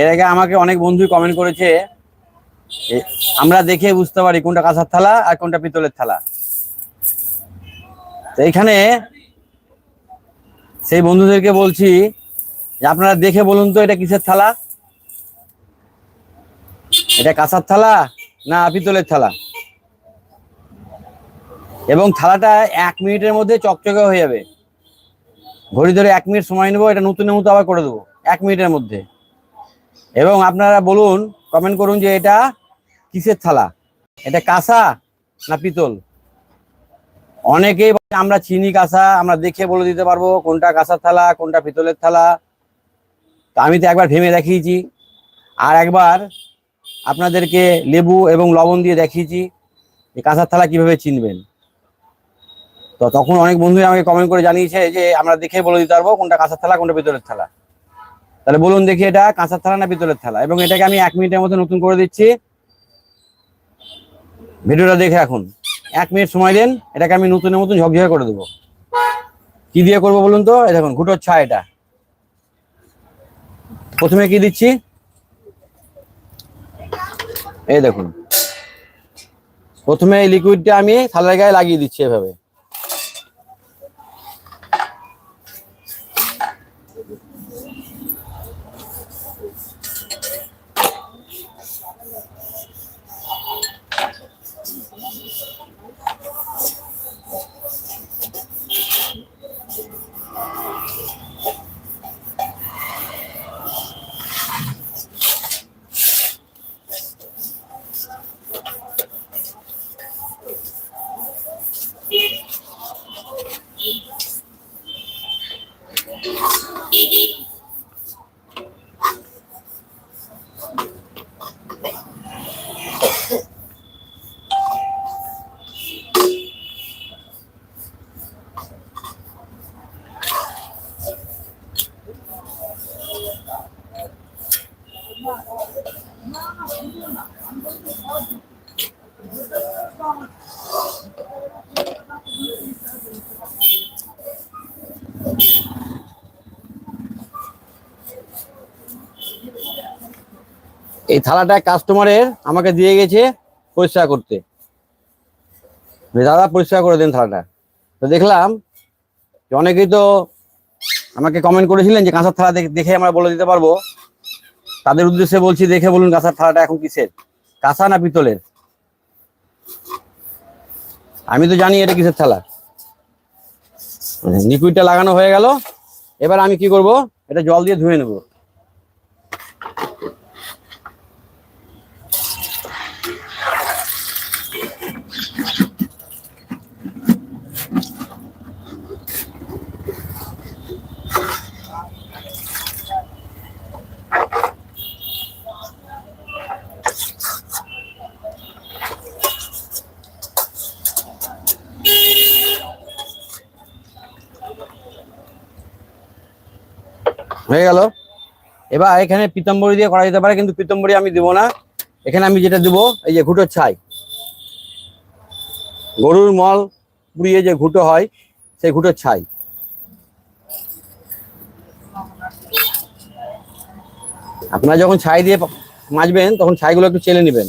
এর আগে আমাকে অনেক বন্ধু কমেন্ট করেছে আমরা দেখে বুঝতে পারি কোনটা কাঁসার থালা আর কোনটা পিতলের থালা। তো এইখানে সেই বন্ধুদেরকে বলছি যে, আপনারা দেখে বলুন তো এটা কিসের থালা? এটা কাঁসার থালা না পিতলের থালা? এবং থালাটা এক মিনিটের মধ্যে চকচকে হয়ে যাবে। ঘড়ি ধরে এক মিনিট সময় নেব, এটা নতুনের মতো আবার করে দেবো। এক মিনিটের মধ্যে। এবং আপনারা বলুন কমেন্ট করুন যে এটা কিসের থালা? এটা কাঁসা না পিতল? অনেকেই আমরা চিনি কাঁসা, আমরা দেখে বলে দিতে পারব কোনটা কাঁসার থালা, কোনটা পিতলের থালা। তো আমি তো একবার ভেঙে দেখিয়েছি। আর একবার আপনাদেরকে লেবু এবং লবণ দিয়ে দেখিয়েছি যে কাঁসার থালা কীভাবে চিনবেন। তো তখন অনেক বন্ধু আমাকে কমেন্ট করে জানিয়েছে যে আমরা দেখে বলে দিতে পারব কোনটা কাঁসার থালা, কোনটা পিতলের থালা। তাহলে বলুন দেখি এটা কাঁসার থালা না পিতলের থালা? এবং এটাকে আমি এক মিনিটের মতো নতুন করে দিচ্ছি। ভিডিওটা দেখে এখন এক মিনিট সময় দেন, এটাকে আমি নতুনের মতন ঝকঝকে করে দেবো। কি দিয়ে করব বলুন তো? দেখুন, ঘুটোর ছা এটা। প্রথমে কি দিচ্ছি? এই দেখুন। প্রথমে এই লিকুইডটা আমি থালার গায়ে লাগিয়ে দিচ্ছি এভাবে। এই থালাটা কাস্টমারের আমাকে দিয়ে গেছে পরিষ্কার করতে। দাদা, পরিষ্কার করে দেন থালাটা। তো দেখলাম অনেকেই তো আমাকে কমেন্ট করেছিলেন যে কাঁসার থালা দেখে- আমরা বলে দিতে পারব। তাদের উদ্দেশ্যে বলছি, দেখে বলুন কাঁসার থালাটা এখন কিসের? কাঁসা না পিতলের? আমি তো জানি এটা কিসের থালা। লিকুইডটা লাগানো হয়ে গেল। এবার আমি কি করব? এটা জল দিয়ে ধুয়ে নেব। হয়ে গেল। এবার এখানে পিতাম্বরী দিয়ে করা যেতে পারে, কিন্তু পিতাম্বরী আমি দেবো না। এখানে আমি যেটা দেবো, এই যে ঘুটোর ছাই। গরুর মল পুড়িয়ে যে ঘুটো হয়, সেই ঘুটোর ছাই। আপনারা যখন ছাই দিয়ে মাজবেন, তখন ছাইগুলো একটু চেলে নেবেন।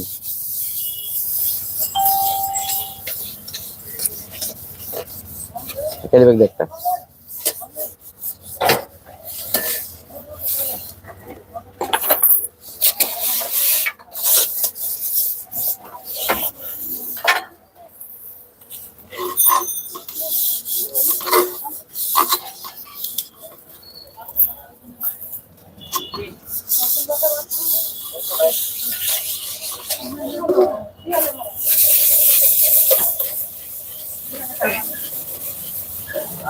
একটা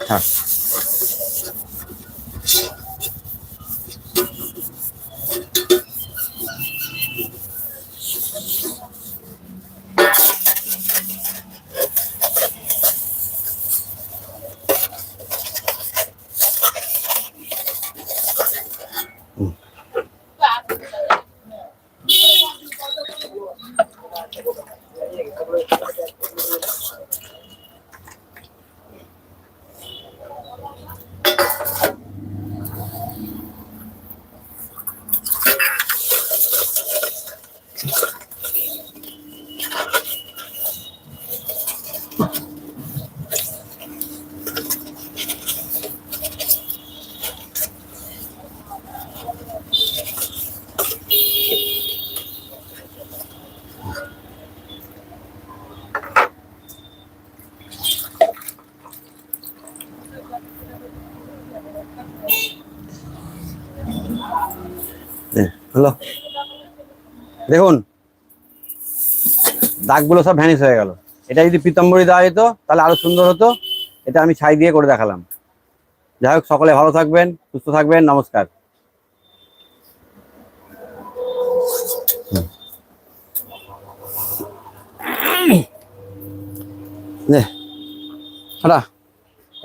থাক হলো। দেখুন, দাগগুলো সব ভ্যানিশ হয়ে গেল। এটা যদি পিতম্বরী দেওয়া যেত, তাহলে আরও সুন্দর হতো। এটা আমি ছাই দিয়ে করে দেখালাম। যাই হোক, সকলে ভালো থাকবেন, সুস্থ থাকবেন, নমস্কার। হ্যাঁ